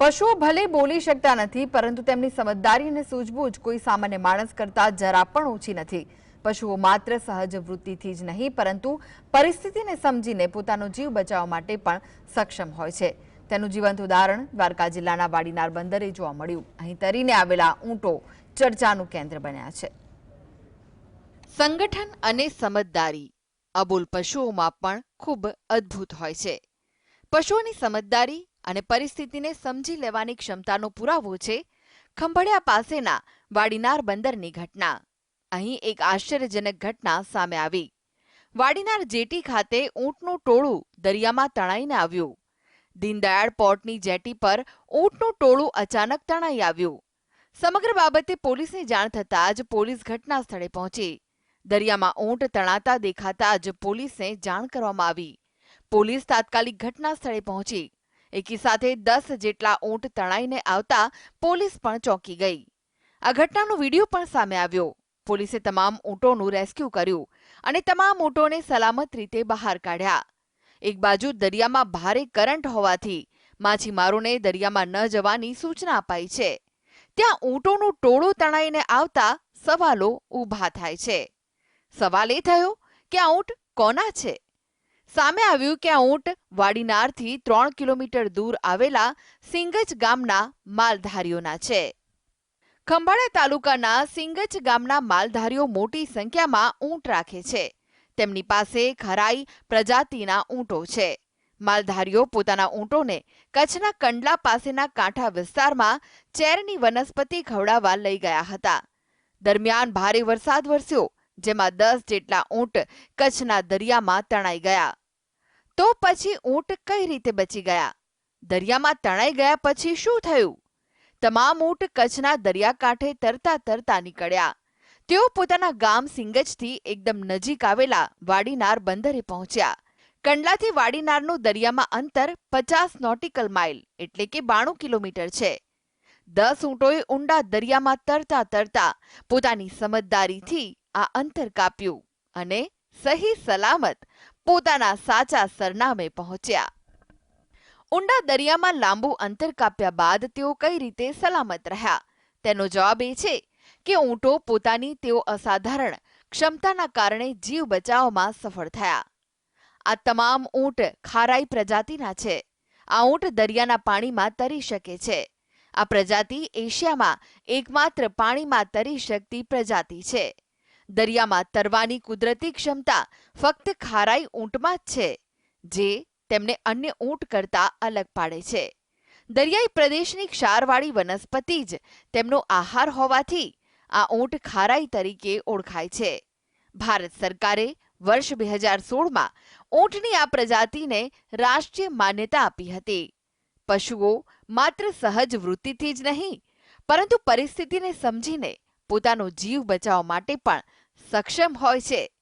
પશુઓ ભલે બોલી શકતા નથી, પરંતુ તેમની સમજદારી અને સૂઝબૂઝ કોઈ સામાન્ય માણસ કરતા જરા પણ ઓછી નથી. પશુઓ માત્ર સહજ વૃત્તિથી જ નહીં, પરંતુ પરિસ્થિતિને સમજીને પોતાનો જીવ બચાવવા માટે પણ સક્ષમ હોય છે. તેનું જીવંત ઉદાહરણ દ્વારકા જિલ્લાના વાડીનાર બંદરે જોવા મળ્યું. અહીં તરીને આવેલા ઊંટો ચર્ચાનું કેન્દ્ર બન્યા છે. સંગઠન અને સમજદારી અબોલ પશુઓમાં પણ ખૂબ અદ્ભુત હોય છે. પશુઓની સમજદારી અને પરિસ્થિતિને સમજી લેવાની ક્ષમતાનો પુરાવો છે ખંભળિયા પાસેના વાડીનાર બંદરની ઘટના. અહીં એક આશ્ચર્યજનક ઘટના સામે આવી. વાડીનાર જેટી ખાતે ઊંટનું ટોળું દરિયામાં તણાઈને આવ્યું. દીનદયાળ પોર્ટની જેટી પર ઊંટનું ટોળું અચાનક તણાઈ આવ્યું. સમગ્ર બાબતે પોલીસને જાણ થતાં જ પોલીસ ઘટના સ્થળે પહોંચી. દરિયામાં ઊંટ તણાતા દેખાતા જ પોલીસને જાણ કરવામાં આવી. પોલીસ તાત્કાલિક ઘટના સ્થળે પહોંચી. એકી સાથે દસ જેટલા ઊંટ તણાઈને આવતા પોલીસ પણ ચોંકી ગઈ. આ ઘટનાનો વીડિયો પણ સામે આવ્યો. પોલીસે તમામ ઊંટોનું રેસ્ક્યુ કર્યું અને તમામ ઊંટોને સલામત રીતે બહાર કાઢ્યા. એક બાજુ દરિયામાં ભારે કરંટ હોવાથી માછીમારોને દરિયામાં ન જવાની સૂચના અપાઈ છે. ત્યાં ઊંટોનું ટોળું તણાઈને આવતા સવાલો ઊભા થાય છે. સવાલ એ થયો કે આ ઊંટ કોના છે? સામે આવ્યું કે આ ઊંટ વાડીનારથી ત્રણ કિલોમીટર દૂર આવેલા સિંગજ ગામના માલધારીઓના છે. ખંભાળા તાલુકાના સિંગજ ગામના માલધારીઓ મોટી સંખ્યામાં ઊંટ રાખે છે. તેમની પાસે ખરાઈ પ્રજાતિના ઊંટો છે. માલધારીઓ પોતાના ઊંટોને કચ્છના કંડલા પાસેના કાંઠા વિસ્તારમાં ચેરની વનસ્પતિ ખવડાવવા લઈ ગયા હતા. દરમિયાન ભારે વરસાદ વરસ્યો, જેમાં દસ જેટલા ઊંટ કચ્છના દરિયામાં તણાઈ ગયા. તો પછી ઊંટ કઈ રીતે બચી ગયા? દરિયામાં તણાઈ ગયા પછી શું થયું? તમામ ઊંટ કચ્છના દરિયાકાંઠે તરતા તરતા નીકળ્યા. તેઓ પોતાના ગામ સિંગજથી એકદમ નજીક આવેલા વાડીનાર બંદરે પહોંચ્યા. કંડલાથી વાડીનારનું દરિયામાં અંતર પચાસ નોટિકલ માઇલ, એટલે કે બાણું કિલોમીટર છે. દસ ઊંટોએ ઊંડા દરિયામાં તરતા તરતા પોતાની સમજદારીથી આ અંતર કાપ્યું અને સહી સલામત પોતાના સાચા સરનામે પહોંચ્યા. ઊંડા દરિયામાં લાંબુ અંતર કાપ્યા બાદ તેઓ કઈ રીતે સલામત રહ્યા? તેનો જવાબ એ છે કે ઊંટો પોતાની તેઓ અસાધારણ ક્ષમતાના કારણે જીવ બચાવમાં સફળ થયા. આ તમામ ઊંટ ખારાઈ પ્રજાતિના છે. આ ઊંટ દરિયાના પાણીમાં તરી શકે છે. આ પ્રજાતિ એશિયામાં એકમાત્ર પાણીમાં તરી શકતી પ્રજાતિ છે. દરિયામાં તરવાની કુદરતી ક્ષમતા ફક્ત ખારાઈ ઊંટમાં જ છે, જે તેમને અન્ય ઊંટ કરતા અલગ પાડે છે. દરિયાઈ પ્રદેશની ક્ષારવાળી વનસ્પતિ જ તેમનો આહાર હોવાથી આ ઊંટ ખારાઈ તરીકે ઓળખાય છે. ભારત સરકારે વર્ષ બે હજાર સોળમાં ઊંટની આ પ્રજાતિને રાષ્ટ્રીય માન્યતા આપી હતી. પશુઓ માત્ર સહજ વૃત્તિથી જ નહીં, પરંતુ પરિસ્થિતિને સમજીને પોતાનો જીવ બચાવવા માટે પણ સક્ષમ હોય છે.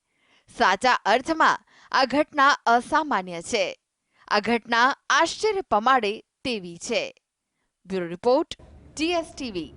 સાચા અર્થમાં આ ઘટના અસામાન્ય છે. આ ઘટના આશ્ચર્ય પમાડે તેવી છે. Bureau report GSTV